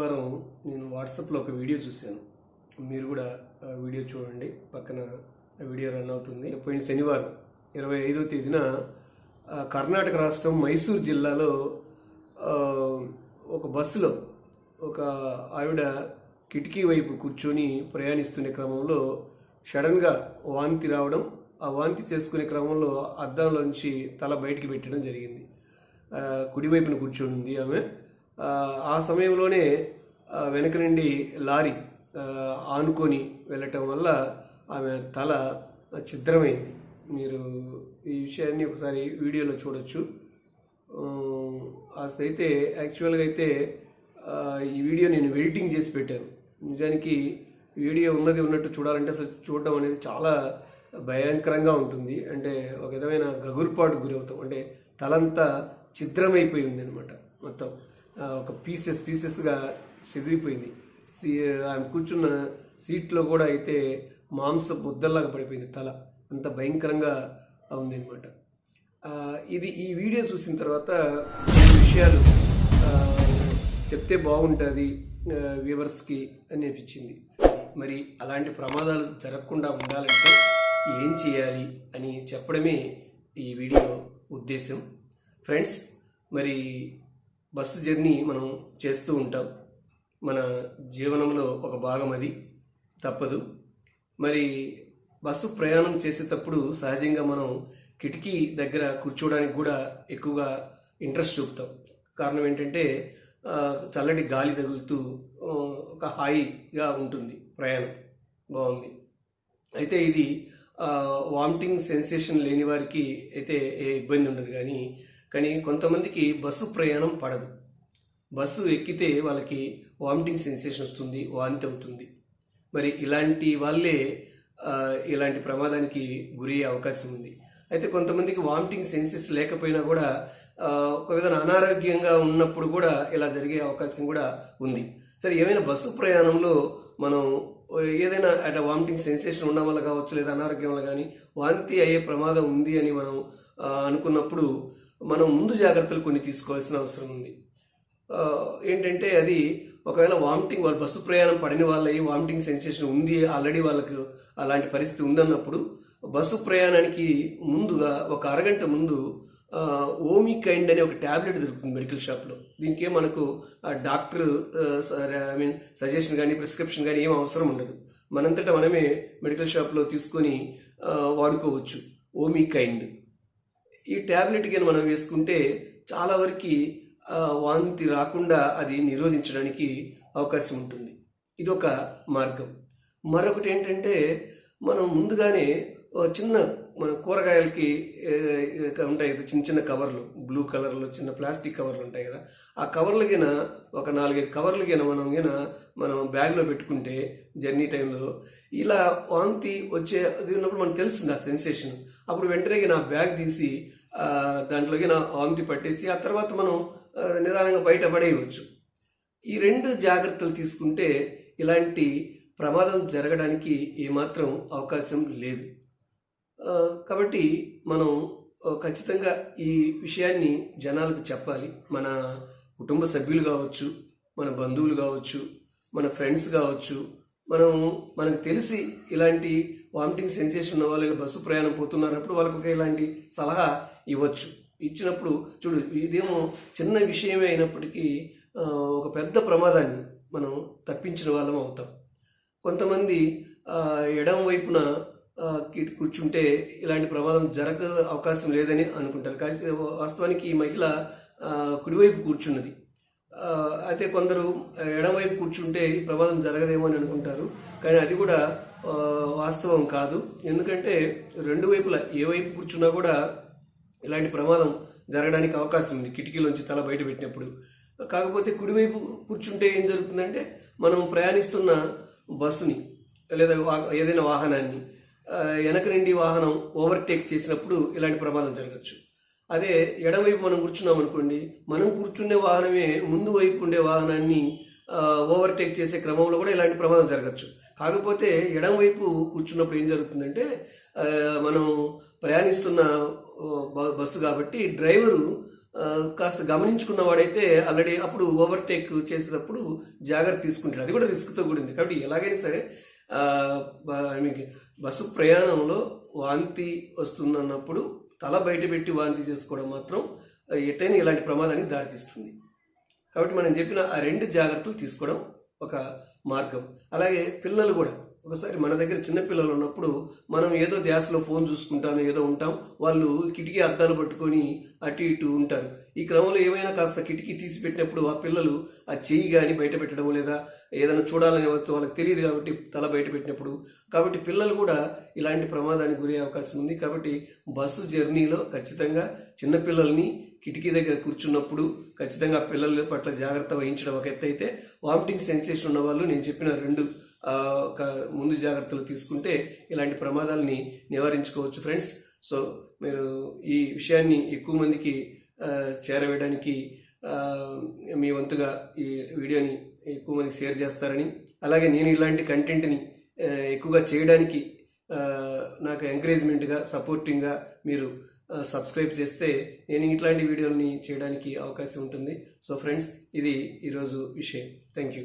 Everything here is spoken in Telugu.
వారం నేను వాట్సాప్లో ఒక వీడియో చూశాను. మీరు కూడా ఆ వీడియో చూడండి. పక్కన వీడియో రన్ అవుతుంది. పోయిన శనివారం ఇరవై ఐదో తేదీన కర్ణాటక రాష్ట్రం మైసూర్ జిల్లాలో ఒక బస్సులో ఒక ఆవిడ కిటికీ వైపు కూర్చొని ప్రయాణిస్తున్న క్రమంలో సడన్గా వాంతి రావడం ఆ వాంతి చేసుకునే క్రమంలో అద్దంలోంచి తల బయటికి పెట్టడం జరిగింది. కుడివైపున కూర్చొని ఉంది ఆమె. ఆ, సమయంలోనే వెనక నుండి లారీ ఆనుకొని వెళ్ళటం వల్ల ఆమె తల ఛిద్రమైంది. మీరు ఈ విషయాన్ని ఒకసారి వీడియోలో చూడొచ్చు. అయితే యాక్చువల్గా అయితే ఈ వీడియో నేను ఎడిటింగ్ చేసి పెట్టాను. నిజానికి వీడియో ఉన్నది ఉన్నట్టు చూడాలంటే అసలు చూడడం అనేది చాలా భయంకరంగా ఉంటుంది. అంటే ఒక విధమైన గగురుపాటు గురవుతాం. అంటే తలంతా ఛిద్రమైపోయి ఉంది అనమాట మొత్తం. ఒక పీసెస్ పీసెస్గా చెదిరిపోయింది. సీ ఆమె కూర్చున్న సీట్లో కూడా అయితే మాంస ముద్దల్లాగా పడిపోయింది తల. అంత భయంకరంగా ఉంది అనమాట ఇది ఈ వీడియో చూసిన తర్వాత విషయాలు చెప్తే బాగుంటుంది వ్యూవర్స్కి అని అనిపించింది. మరి అలాంటి ప్రమాదాలు జరగకుండా ఉండాలంటే ఏం చేయాలి అని చెప్పడమే ఈ వీడియో ఉద్దేశం. ఫ్రెండ్స్ మరి బస్సు జర్నీ మనం చేస్తూ ఉంటాం. మన జీవనంలో ఒక భాగం అది. తప్పదు. మరి బస్సు ప్రయాణం చేసేటప్పుడు సహజంగా మనం కిటికీ దగ్గర కూర్చోవడానికి కూడా ఎక్కువగా ఇంట్రెస్ట్ చూపుతాం. కారణం ఏంటంటే చల్లటి గాలి తగులుతూ ఒక హాయిగా ఉంటుంది ప్రయాణం. బాగుంది. అయితే ఇది వామిటింగ్ సెన్సేషన్ లేని వారికి అయితే ఏ ఇబ్బంది ఉండదు. కానీ కానీ కొంతమందికి బస్సు ప్రయాణం పడదు. బస్సు ఎక్కితే వాళ్ళకి వామిటింగ్ సెన్సేషన్ వస్తుంది వాంతి అవుతుంది. మరి ఇలాంటి వాళ్ళే ఇలాంటి ప్రమాదానికి గురి అవకాశం ఉంది. అయితే కొంతమందికి వామిటింగ్ సెన్సెస్ లేకపోయినా కూడా ఒక విధంగా అనారోగ్యంగా ఉన్నప్పుడు కూడా ఇలా జరిగే అవకాశం కూడా ఉంది. సరే ఏమైనా బస్సు ప్రయాణంలో మనం ఏదైనా అట్లా వామిటింగ్ సెన్సేషన్ ఉండడం వల్ల కావచ్చు లేదా అనారోగ్యం వల్ల కానీ వాంతి అయ్యే ప్రమాదం ఉంది అని మనం అనుకున్నప్పుడు మనం ముందు జాగ్రత్తలు కొన్ని తీసుకోవాల్సిన అవసరం ఉంది. ఏంటంటే అది ఒకవేళ వామిటింగ్ వాళ్ళు బస్సు ప్రయాణం పడిన వాళ్ళయి వామిటింగ్ సెన్సేషన్ ఉంది ఆల్రెడీ వాళ్ళకు అలాంటి పరిస్థితి ఉందన్నప్పుడు బస్సు ప్రయాణానికి ముందుగా ఒక అరగంట ముందు ఓమి కైండ్ అనే ఒక ట్యాబ్లెట్ దొరుకుతుంది మెడికల్ షాప్లో. దీనికి మనకు డాక్టర్ ఐ మీన్ సజెషన్ కానీ ప్రిస్క్రిప్షన్ కానీ ఏం అవసరం ఉండదు. మనంతటా మనమే మెడికల్ షాప్లో తీసుకొని వాడుకోవచ్చు ఓమి కైండ్ ఈ ట్యాబ్లెట్ కానీ మనం వేసుకుంటే చాలా వరకు వాంతి రాకుండా అది నిరోధించడానికి అవకాశం ఉంటుంది. ఇది ఒక మార్గం. మరొకటి ఏంటంటే మనం ముందుగానే చిన్న మన కూరగాయలకి ఉంటాయి కదా చిన్న చిన్న కవర్లు. బ్లూ కలర్లో చిన్న ప్లాస్టిక్ కవర్లు ఉంటాయి కదా. ఆ కవర్లు గిన ఒక నాలుగైదు కవర్లు గిన మనం గిన మనం బ్యాగ్లో పెట్టుకుంటే జర్నీ టైంలో ఇలా వాంతి వచ్చే అది ఉన్నప్పుడు మనకు తెలుస్తుంది ఆ సెన్సేషన్. అప్పుడు వెంటనే నా ఆ బ్యాగ్ తీసి దాంట్లోకి నా వాంతి పట్టేసి ఆ తర్వాత మనం నిదానంగా బయటపడేయవచ్చు ఈ రెండు జాగ్రత్తలు తీసుకుంటే ఇలాంటి ప్రమాదం జరగడానికి ఏమాత్రం అవకాశం లేదు. కాబట్టి మనం ఖచ్చితంగా ఈ విషయాన్ని జనాలకు చెప్పాలి. మన కుటుంబ సభ్యులు కావచ్చు మన బంధువులు కావచ్చు మన ఫ్రెండ్స్ కావచ్చు మనం మనకు తెలిసి ఇలాంటి వామిటింగ్ సెన్సేషన్ ఉన్న వాళ్ళు బస్సు ప్రయాణం పోతున్నప్పుడు వాళ్ళకు ఒక ఇలాంటి సలహా ఇవ్వచ్చు. ఇచ్చినప్పుడు చూడు ఇదేమో చిన్న విషయమే అయినప్పటికీ ఒక పెద్ద ప్రమాదాన్ని మనం తప్పించిన వాళ్ళం అవుతాం. కొంతమంది ఎడం వైపున కూర్చుంటే ఇలాంటి ప్రమాదం జరగ అవకాశం లేదని అనుకుంటారు. కానీ వాస్తవానికి ఈ మహిళ కుడివైపు కూర్చున్నది. అయితే కొందరు ఎడమవైపు కూర్చుంటే ఈ ప్రమాదం జరగదేమో అని అనుకుంటారు. కానీ అది కూడా వాస్తవం కాదు. ఎందుకంటే రెండు వైపులా ఏ వైపు కూర్చున్నా కూడా ఇలాంటి ప్రమాదం జరగడానికి అవకాశం ఉంది. కిటికీలోంచి తల బయట పెట్టినప్పుడు. కాకపోతే కుడివైపు కూర్చుంటే ఏం జరుగుతుందంటే మనం ప్రయాణిస్తున్న బస్సుని లేదా ఏదైనా వాహనాన్ని వెనక నుండి వాహనం ఓవర్టేక్ చేసినప్పుడు ఇలాంటి ప్రమాదం జరగచ్చు. అదే ఎడమవైపు మనం కూర్చున్నాం అనుకోండి మనం కూర్చునే వాహనమే ముందు వైపు ఉండే వాహనాన్ని ఓవర్టేక్ చేసే క్రమంలో కూడా ఇలాంటి ప్రమాదం జరగచ్చు. కాకపోతే ఎడంవైపు కూర్చున్నప్పుడు ఏం జరుగుతుందంటే మనం ప్రయాణిస్తున్న బ- బస్సు కాబట్టి డ్రైవరు కాస్త గమనించుకున్న వాడైతే ఆల్రెడీ అప్పుడు ఓవర్టేక్ చేసేటప్పుడు జాగ్రత్త తీసుకుంటాడు. అది కూడా రిస్క్తో కూడింది. కాబట్టి ఎలాగైనా సరే బస్సు ప్రయాణంలో వాంతి వస్తుందన్నప్పుడు తల బయట పెట్టి వాంతి చేసుకోవడం మాత్రం ఎటైనా ఇలాంటి ప్రమాదానికి దారితీస్తుంది. కాబట్టి మనం చెప్పిన ఆ రెండు జాగ్రత్తలు తీసుకోవడం ఒక మార్గం. అలాగే పిల్లలు కూడా ఒకసారి మన దగ్గర చిన్నపిల్లలు ఉన్నప్పుడు మనం ఏదో ధ్యాసలో ఫోన్ చూసుకుంటాము ఏదో ఉంటాం వాళ్ళు కిటికీ అద్దాలు పట్టుకొని అటు ఇటు ఉంటారు. ఈ క్రమంలో ఏమైనా కాస్త కిటికీ తీసి పెట్టినప్పుడు ఆ పిల్లలు ఆ చెయ్యి కానీ బయట పెట్టడం లేదా ఏదైనా చూడాలని వాళ్ళకి తెలియదు కాబట్టి తల బయట పెట్టినప్పుడు. కాబట్టి పిల్లలు కూడా ఇలాంటి ప్రమాదానికి గురయ్యే అవకాశం ఉంది. కాబట్టి బస్సు జర్నీలో ఖచ్చితంగా చిన్నపిల్లల్ని కిటికీ దగ్గర కూర్చున్నప్పుడు ఖచ్చితంగా పిల్లల పట్ల జాగ్రత్త వహించడం ఒక ఎత్తు అయితే వామిటింగ్ సెన్సేషన్ ఉన్న వాళ్ళు నేను చెప్పిన రెండు ఒక ముందు జాగ్రత్తలు తీసుకుంటే ఇలాంటి ప్రమాదాలని నివారించుకోవచ్చు ఫ్రెండ్స్. సో మీరు ఈ విషయాన్ని ఎక్కువ మందికి చేరవేయడానికి మీ వంతుగా ఈ వీడియోని ఎక్కువ మందికి షేర్ చేస్తారని అలాగే నేను ఇలాంటి కంటెంట్ని ఎక్కువగా చేయడానికి నాకు ఎంకరేజ్మెంట్గా సపోర్టింగ్గా మీరు సబ్స్క్రైబ్ చేస్తే నేను ఇట్లాంటి వీడియోలని చేయడానికి అవకాశం ఉంటుంది. సో ఫ్రెండ్స్ ఇది ఈరోజు విషయం. Thank you